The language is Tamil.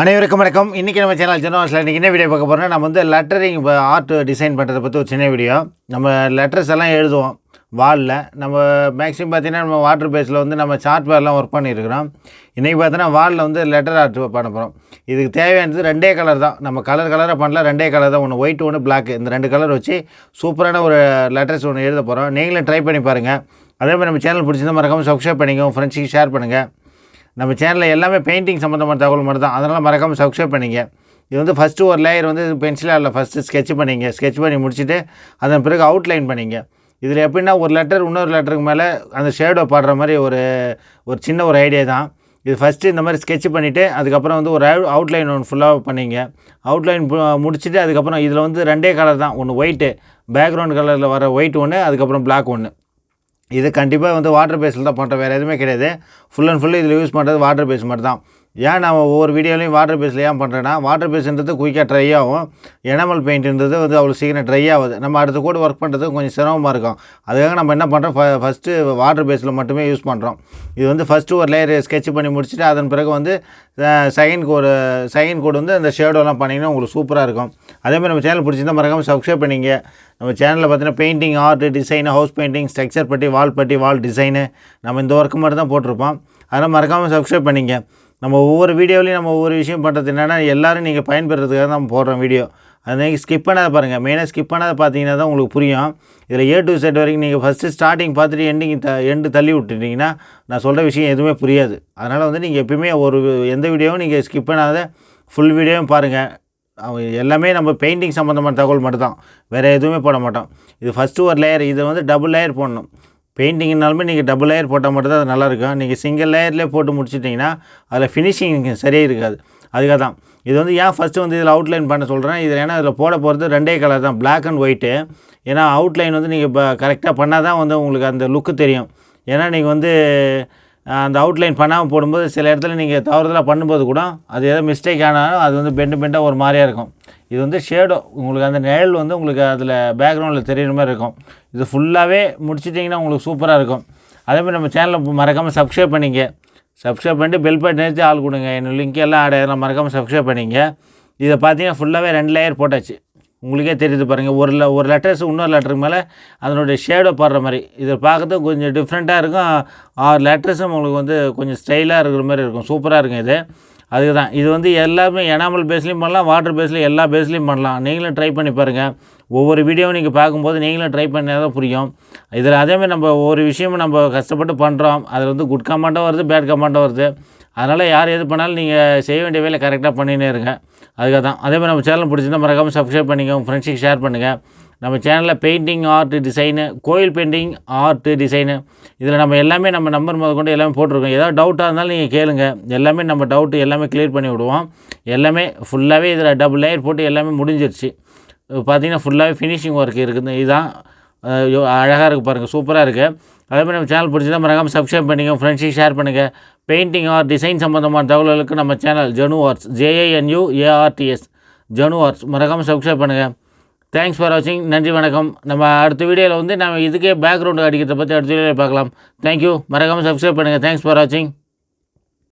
அனைவருக்கும் வணக்கம். இன்றைக்கி நம்ம சேனல் ஜெனவாஸில் இன்றைக்கி என்ன வீடியோ பார்க்க போகிறோம்னா நம்ம வந்து லெட்டரிங் இப்போ ஆர்ட் டிசைன் பண்ணுறதை பற்றி ஒரு சின்ன வீடியோ. நம்ம லெட்டர்ஸ் எல்லாம் எழுதுவோம். வாலில் நம்ம மேக்ஸிமம் பார்த்திங்கன்னா நம்ம வாட்டர் பேஸில் வந்து நம்ம சார்ட் பேர்லாம் ஒர்க் பண்ணியிருக்கிறோம். இன்றைக்கி பார்த்தோன்னா வாலில் வந்து லெட்டர் ஆர்ட் பண்ண போகிறோம் இதுக்கு தேவையானது ரெண்டே கலர் தான். நம்ம கலர் கலராக பண்ணலாம் ரெண்டே கலர் தான். ஒன்று ஒயிட் ஒன்று பிளாக் இந்த ரெண்டு கலர் வச்சு சூப்பரான ஒரு லெட்டர்ஸ் ஒன்று எழுத போகிறோம் நீங்களும் ட்ரை பண்ணி பாருங்கள் அதே மாதிரி நம்ம சேனல் பிடிச்சிருந்தா மறக்காமல் சப்ஸ்கிரைப் பண்ணிக்கோ ஃப்ரெண்ட்ஸுக்கு ஷேர் பண்ணுங்கள் நம்ம சேனலில் எல்லாமே பெயிண்டிங் சம்மந்தமான தகவல் மட்டும் தான் அதனால் மறக்காமல் சப்ஸ்கிரைப் பண்ணிங்க. இது வந்து ஃபஸ்ட்டு ஒரு லேயர் வந்து பென்சிலாக ஃபஸ்ட்டு ஸ்கெட்ச் பண்ணிங்க. ஸ்கெட்ச் பண்ணி முடிச்சுட்டு அதன் பிறகு அவுட்லைன் பண்ணிங்க. இதில் எப்படின்னா ஒரு லெட்டர் இன்னொரு லெட்டருக்கு மேலே அந்த ஷேடோ பாடுற மாதிரி ஒரு ஒரு சின்ன ஒரு ஐடியா தான். இது ஃபஸ்ட்டு இந்த மாதிரி ஸ்கெட்ச் பண்ணிவிட்டு அதுக்கப்புறம் வந்து ஒரு அவுட்லைன் ஒன்று ஃபுல்லாக பண்ணிங்க. அவுட்லைன் முடிச்சுட்டு அதுக்கப்புறம் இதில் வந்து ரெண்டே கலர் தான். ஒன்று ஒயிட்டு பேக்ரவுண்ட் கலரில் வர ஒயிட் ஒன்று அதுக்கப்புறம் பிளாக் ஒன்று இது கண்டிப்பாக வந்து வாட்டர் பேஸில் தான் பண்ணுறோம் வேறு எதுவுமே கிடையாது. ஃபுல் அண்ட் ஃபுல் இதில் யூஸ் பண்ணுறது வாட்டர் பேஸ் மட்டும் தான் ஏன் நான் ஒவ்வொரு வீடியோலையும் வாட்டர் பேஸில் ஏன் பண்ணுறேன்னா வாட்டர் பேஸ்ன்றது குயிக்காக ட்ரை ஆகும். எனமல் பெயிண்ட்ன்றது வந்து அவ்வளோ சீக்கிரம் ட்ரை ஆகுது. நம்ம அடுத்த கூட ஒர்க் பண்ணுறது கொஞ்சம் சிரமமாக இருக்கும். அதுக்காக நம்ம என்ன பண்ணுறோம் ஃப ஃபஸ்ட்டு வாட்டர் பேஸில் மட்டுமே யூஸ் பண்ணுறோம் இது வந்து ஃபஸ்ட்டு ஒரு லேயர் ஸ்கெட்ச் பண்ணி முடிச்சுட்டு அதன் பிறகு வந்து செகண்ட் கோடு செகண்ட் கோடு வந்து அந்த ஷேடோலாம் பண்ணிங்கன்னா உங்களுக்கு சூப்பராக இருக்கும். அதேமாதிரி நம்ம சேனல் பிடிச்சிருந்தா மறக்காமல் சப்ஸ்கிரைப் பண்ணிங்க. நம்ம சேனலில் பார்த்தீங்கன்னா painting art design house painting structure putty wall putty வால் டிசைனு நம்ம இந்த ஒர்க்கு மட்டும் தான் போட்டிருப்போம். அதெல்லாம் மறக்காமல் சப்ஸ்கிரைப் பண்ணிங்க. நம்ம ஒவ்வொரு வீடியோவிலையும் நம்ம ஒவ்வொரு விஷயம் பண்ணுறது என்னென்னா எல்லோரும் நீங்கள் பயன்பெறதுக்காக தான் நம்ம போடுறோம் வீடியோ. அதை நீங்கள் ஸ்கிப் பண்ணாத பாருங்கள் மெயினாக ஸ்கிப் பண்ணாத பார்த்தீங்கன்னா தான் உங்களுக்கு புரியும். இதில் ஏ டு செட் வரைக்கும் நீங்கள் ஃபஸ்ட்டு ஸ்டார்டிங் பார்த்துட்டு எண்டிங் த எண்டு தள்ளி விட்டுட்டிங்கன்னா நான் சொல்கிற விஷயம் எதுவுமே புரியாது. அதனால் வந்து நீங்கள் எப்பயுமே ஒரு எந்த வீடியோவும் நீங்கள் ஸ்கிப் பண்ணாத. ஃபுல் வீடியோவும் பாருங்கள் எல்லாமே நம்ம பெயிண்டிங் சம்மந்தமான தகவல் மட்டும் தான் வேறு எதுவுமே போட மாட்டோம். இது ஃபஸ்ட்டு ஒரு லேயர் இதை வந்து டபுள் லேயர் போடணும். பெயிண்டிங்னாலுமே நீங்கள் டபுள் லேயர் போட்டால் மட்டும் தான் அது நல்லாயிருக்கும். நீங்கள் சிங்கிள் லேயர்லேயே போட்டு முடிச்சிட்டிங்கன்னா அதில் ஃபினிஷிங் சரியாக இருக்காது. அதுக்காக தான். இது வந்து ஏன் ஃபஸ்ட்டு வந்து இதில் அவுட்லைன் பண்ண சொல்கிறேன் இதில் ஏன்னா இதில் போட போகிறது ரெண்டே கலர் தான் பிளாக் அண்ட் ஒயிட்டு ஏன்னா அவுட்லைன் வந்து நீங்கள் இப்போ கரெக்டாக பண்ணால் தான் வந்து உங்களுக்கு அந்த லுக்கு தெரியும். ஏன்னா நீங்கள் வந்து அந்த அவுட்லைன் பண்ணாமல் போடும்போது சில இடத்துல நீங்கள் தவறுதலாக பண்ணும்போது கூட அது ஏதோ மிஸ்டேக் ஆனாலும் அது வந்து பெண்டு பெண்டாக ஒரு மாதிரியாக இருக்கும். இது வந்து ஷேடோ உங்களுக்கு அந்த நிழல் வந்து உங்களுக்கு அதில் பேக்ரவுண்டில் தெரியுற மாதிரி இருக்கும். இது ஃபுல்லாகவே முடிச்சிட்டிங்கன்னா உங்களுக்கு சூப்பராக இருக்கும். அதேமாதிரி நம்ம சேனலில் மறக்காமல் சப்ஸ்கிரைப் பண்ணிங்க. சப்ஸ்கிரைப் பண்ணிட்டு பெல் பட்டன் நிறுத்தி ஆள் கொடுங்க. என்னோட லிங்க் எல்லாம் ஆட் மறக்காமல் சப்ஸ்கிரைப் பண்ணிங்க. இதை பார்த்தீங்கன்னா ஃபுல்லாகவே ரெண்டு லேயர் போட்டாச்சு. உங்களுக்கே தெரியுது பாருங்கள் ஒரு ஒரு லெட்டர்ஸ் இன்னொரு லெட்டருக்கு மேலே அதனுடைய ஷேடோ படுற மாதிரி. இதை பார்க்கறது கொஞ்சம் டிஃப்ரெண்ட்டாக இருக்கும். ஆறு லெட்டர்ஸும் உங்களுக்கு வந்து கொஞ்சம் ஸ்டைலாக இருக்கிற மாதிரி இருக்கும். சூப்பராக இருக்கும் இது. அதுக்கு தான் இது வந்து எல்லாமே எனாமல் பேஸ்லேயும் பண்ணலாம் வாட்டர் பேஸ்லேயும் எல்லா பேஸ்லேயும் பண்ணலாம். நீங்களும் ட்ரை பண்ணி பாருங்கள் ஒவ்வொரு வீடியோவும் நீங்கள் பார்க்கும்போது நீங்களும் ட்ரை பண்ணால் தான் புரியும். இதில் அதேமாதிரி நம்ம ஒவ்வொரு விஷயமும் நம்ம கஷ்டப்பட்டு பண்ணுறோம் அதில் வந்து குட் கமெண்ட்டும் வருது பேட் கமெண்ட்டும் வருது. அதனால் யார் எது பண்ணாலும் நீங்கள் செய்ய வேண்டிய வேலை கரெக்டாக பண்ணினே இருங்க. அதுக்காக தான் அதேமாதிரி நம்ம சேனல் பிடிச்சிருந்தால் மறக்காமல் சப்ஸ்கிரைப் பண்ணிக்கோங்க. உங்கள் ஃப்ரெண்ட்ஸுக்கு ஷேர் பண்ணுங்கள் நம்ம சேனலில் பெயிண்டிங் ஆர்ட் டிசைனு கோயில் பெயிண்டிங் ஆர்ட்டு டிசைனு இதில் நம்ம எல்லாமே நம்ம நம்பர் முதல் கொண்டு எல்லாமே போட்டிருக்கோம். ஏதாவது டவுட்டாக இருந்தாலும் நீங்கள் கேளுங்க. எல்லாமே நம்ம டவுட்டு எல்லாமே கிளியர் பண்ணி விடுவோம். எல்லாமே ஃபுல்லாகவே இதில் டபுள் லேயர் போட்டு எல்லாமே முடிஞ்சிருச்சு. பார்த்தீங்கன்னா ஃபுல்லாகவே ஃபினிஷிங் ஒர்க் இருக்குது. இதுதான் அழகாக இருக்குது பாருங்கள் சூப்பராக இருக்குது அதே மாதிரி நம்ம சேனல் பிடிச்சிருந்தா மறக்காமல் சப்ஸ்கிரைப் பண்ணிக்கோங்க ஃப்ரெண்ட்ஸையும் ஷேர் பண்ணுங்கள் பெயிண்டிங் ஆர் டிசைன் சம்மந்தமான தகவல்களுக்கு நம்ம channel Janu arts J A N U A R T S Janu arts மறக்காமல் சப்ஸ்கிரைப் பண்ணுங்கள் தேங்க்ஸ் ஃபார் வாட்சிங் நன்றி வணக்கம். நம்ம அடுத்த வீடியோவில் வந்து நம்ம இதுக்கே பேக்ரவுண்டு அடிக்கிறத பற்றி அடுத்த வீடியோவில் பார்க்கலாம். தேங்க்யூ மறக்காமல் சப்ஸ்கிரைப் பண்ணுங்கள் தேங்க்ஸ் ஃபார் வாட்சிங்